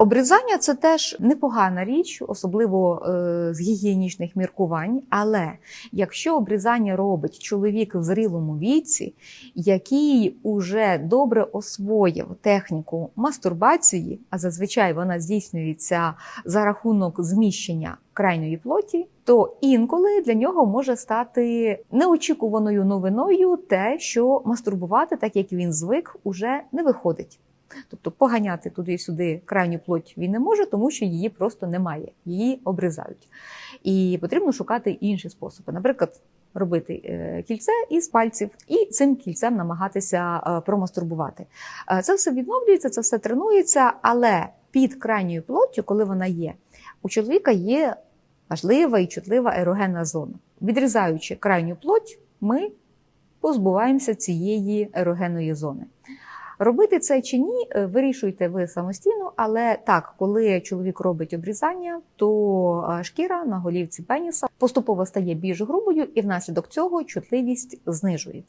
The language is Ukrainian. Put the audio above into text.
Обрізання це теж непогана річ, особливо е, з гігієнічних міркувань. Але якщо обрізання робить чоловік в зрілому віці, який уже добре освоїв техніку мастурбації, а зазвичай вона здійснюється за рахунок зміщення крайньої плоті, то інколи для нього може стати неочікуваною новиною те, що мастурбувати, так як він звик, уже не виходить. Тобто поганяти туди-сюди крайню плоть він не може, тому що її просто немає, її обрізають. І потрібно шукати інші способи. Наприклад, робити е, кільце із пальців і цим кільцем намагатися е, промастурбувати. Е, Це все відновлюється, це все тренується, але під крайньою плоттю, коли вона є, у чоловіка є важлива і чутлива ерогенна зона. Відрізаючи крайню плоть, ми позбуваємося цієї ерогенної зони. Робити це чи ні, е, вирішуйте ви самостійно, але так, коли чоловік робить обрізання, то е, шкіра на голівці пеніса поступово стає більш грубою, і внаслідок цього чутливість знижується.